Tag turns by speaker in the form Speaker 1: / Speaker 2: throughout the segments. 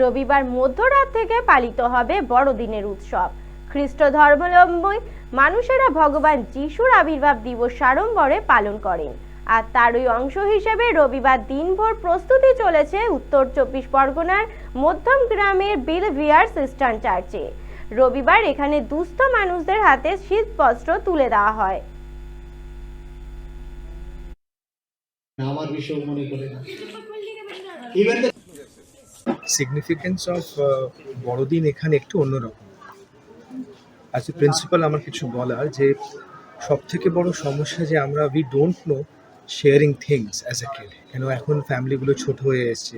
Speaker 1: রবিবার মধ্যরাত থেকে পালিত হবে বড়দিনের উৎসব। খ্রিস্ট ধর্মাবলম্বী মানুষেরা ভগবান যিশুর আবির্ভাব দিবস সাড়ম্বরে পালন করেন। আর তারই অংশ হিসেবে রবিবার দিনভর প্রস্তুতি চলেছে উত্তর চব্বিশ পরগনার মধ্যম গ্রামের বিল ভিয়ার সিস্টান চার্চে। রবিবার এখানে দুস্থ মানুষদের হাতে শীতবস্ত্র তুলে দেওয়া হয়।
Speaker 2: আমার বিষয় মনে করে
Speaker 3: সিগনিফিকেন্স অফ বড়দিন এখানে একটু অন্যরকম। অ্যাজ এ প্রিন্সিপাল আমার কিছু বলার যে সব থেকে বড় সমস্যা যে আমরা we don't know sharing things as a kid কেন এখন ফ্যামিলিগুলো ছোট হয়ে এসছে,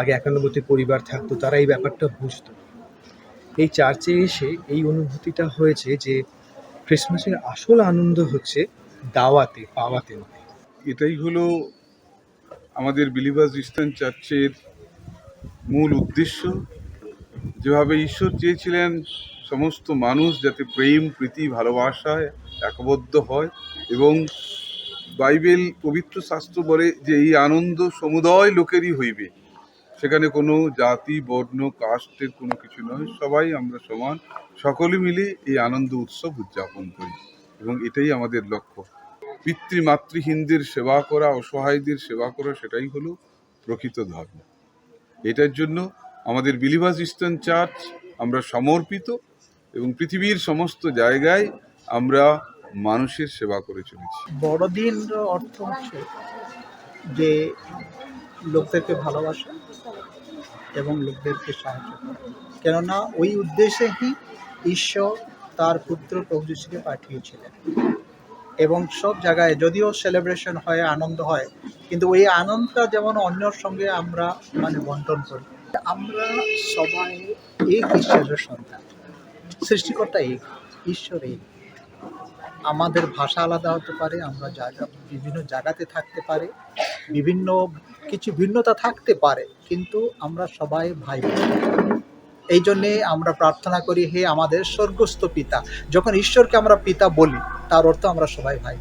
Speaker 3: আগে একান্নবর্তী পরিবার থাকতো, তারা এই ব্যাপারটা বুঝতো। এই চার্চে এসে এই অনুভূতিটা হয়েছে যে ক্রিসমাসের আসল আনন্দ হচ্ছে দাওয়াতে, পাওয়াতে।
Speaker 4: এটাই হলো আমাদের বিলিভার্স ইস্টার্ন চার্চের মূল উদ্দেশ্য, যেভাবে ঈশ্বর চেয়েছিলেন সমস্ত মানুষ যাতে প্রেম, প্রীতি, ভালোবাসায় একবদ্ধ হয় এবং বাইবেল পবিত্র শাস্ত্র বলে যে এই আনন্দ সমুদয় লোকেরই হইবে। সেখানে কোনো জাতি, বর্ণ, কাস্টের কোনো কিছু নয়, সবাই আমরা সমান। সকলে মিলে এই আনন্দ উৎসব উদযাপন করি এবং এটাই আমাদের লক্ষ্য। পিতৃমাতৃহীনদের সেবা করা, অসহায়দের সেবা করা, সেটাই হলো প্রকৃত ধর্ম। এটার জন্য আমাদের বিলিভাস ইস্টার্ন চার্চ আমরা সমর্পিত এবং পৃথিবীর সমস্ত জায়গায় আমরা মানুষের সেবা করে চলেছি।
Speaker 5: বড়দিন অর্থ হচ্ছে যে লোকদেরকে ভালোবাসা এবং লোকদেরকে সাহায্য করা। কেননা ওই উদ্দেশ্যেই ঈশ্বর তার পুত্র প্রভু পাঠিয়েছিলেন। এবং সব জায়গায় যদিও সেলিব্রেশন হয়, আনন্দ হয়, কিন্তু ওই আনন্দটা যেমন অন্যর সঙ্গে আমরা মানে বন্টন করি। আমরা সবাই এক ঈশ্বরের সন্তান। সৃষ্টিকর্তা এক, ঈশ্বর এক। আমাদের ভাষা আলাদা হতে পারে, আমরা জায়গা, বিভিন্ন জায়গাতে থাকতে পারে, বিভিন্ন, কিছু ভিন্নতা থাকতে পারে, কিন্তু আমরা সবাই ভাই। এই জন্যে আমরা প্রার্থনা করি, হে আমাদের স্বর্গস্থ পিতা, যখন ঈশ্বরকে আমরা পিতা বলি, তার অর্থ আমরা সবাই ভাই।